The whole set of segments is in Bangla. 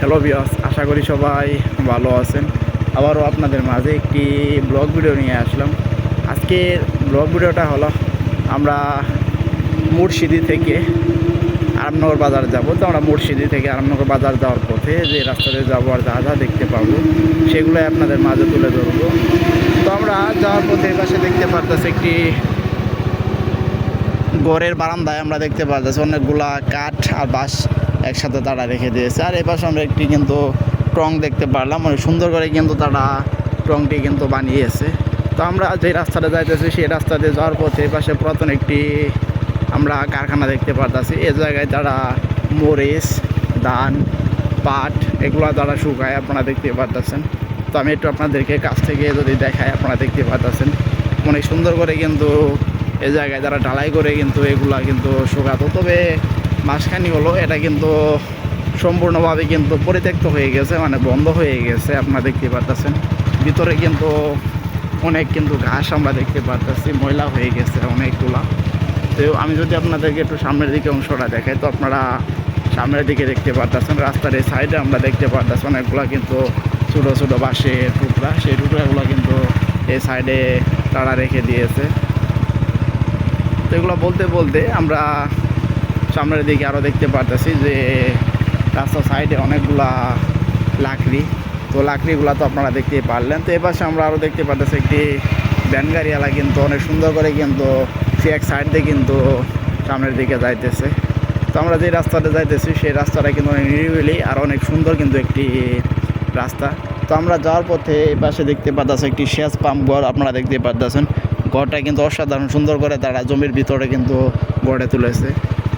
হ্যালো বিয়াস আশা করি সবাই ভালো আছেন। আবারও আপনাদের মাঝে একটি ব্লগ ভিডিও নিয়ে আসলাম। আজকের ব্লগ ভিডিওটা হলো, আমরা মুর্শিদি থেকে আরামনগর বাজার যাব। তো আমরা মুর্শিদি থেকে আরামনগর বাজার যাওয়ার পথে যে রাস্তাতে যাব আর যা যা দেখতে পাবো, সেগুলোই আপনাদের মাঝে তুলে ধরবো। তো আমরা যাওয়ার পথে পাশে দেখতে পারতেছি একটি ঘরের বারান্দায় আমরা দেখতে পাচ্ছি অনেকগুলা কাঠ আর বাঁশ একসাথে তারা রেখে দিয়েছে। আর এপাশে আমরা একটি কিন্তু টং দেখতে পারলাম। অনেক সুন্দর করে কিন্তু তারা টংটি কিন্তু বানিয়েছে। তো আমরা যে রাস্তাটা যাইতেছি সেই রাস্তাতে যাওয়ার পথে এপাশে পুরাতন একটি আমরা কারখানা দেখতে পারতেছি। এ জায়গায় তারা মরিচ, ধান, পাট এগুলো তারা শুকায় আপনারা দেখতে পারতেছেন। তো আমি একটু আপনাদেরকে কাছ থেকে যদি দেখাই আপনারা দেখতে পারতেছেন। অনেক সুন্দর করে কিন্তু এই জায়গায় যারা ঢালাই করে কিন্তু এগুলা কিন্তু শুকাতো। তবে মাসখানি হলো, এটা কিন্তু সম্পূর্ণভাবে কিন্তু পরিত্যক্ত হয়ে গেছে মানে বন্ধ হয়ে গেছে, আপনারা দেখতে পারতেছেন। ভিতরে কিন্তু অনেক কিন্তু ঘাস আমরা দেখতে পারতেছি, ময়লা হয়ে গেছে অনেকগুলা। তো আমি যদি আপনাদেরকে একটু সামনের দিকে অংশটা দেখাই, তো আপনারা সামনের দিকে দেখতে পারতেছেন, রাস্তার এই সাইডে আমরা দেখতে পারতেছি অনেকগুলা কিন্তু ছোটো ছোটো বাঁশের টুকরা। সেই টুকরাগুলো কিন্তু এই সাইডে তারা রেখে দিয়েছে। এগুলো বলতে বলতে আমরা সামনের দিকে আরও দেখতে পারতেছি যে রাস্তার সাইডে অনেকগুলা লাকড়ি। তো লাকড়িগুলো তো আপনারা দেখতেই পারলেন। তো এপাশে আমরা আরও দেখতে পারতেছি একটি ভ্যান গাড়িওয়ালা কিন্তু অনেক সুন্দর করে কিন্তু সে এক সাইড দিয়ে কিন্তু সামনের দিকে যাইতেছে। তো আমরা যে রাস্তাটা যাইতেছি, সেই রাস্তাটা কিন্তু অনেক নিরিবিলি আর অনেক সুন্দর কিন্তু একটি রাস্তা। তো আমরা যাওয়ার পথে এই পাশে দেখতে পাচ্ছি একটি সেচ পাম্প ঘর, আপনারা দেখতে পাচ্ছেন ঘরটা কিন্তু অসাধারণ, সুন্দর করে তারা জমির ভিতরে কিন্তু গড়ে তুলেছে।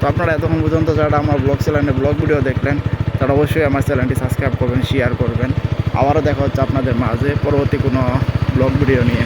তো আপনারা এতক্ষণ পর্যন্ত যারা আমার ব্লগ চ্যানেলে ব্লগ ভিডিও দেখলেন, তারা অবশ্যই আমার চ্যানেলটি সাবস্ক্রাইব করবেন শেয়ার করবেন। আবারও দেখা হচ্ছে আপনাদের মাঝে পরবর্তী কোনো ব্লগ ভিডিও নিয়ে।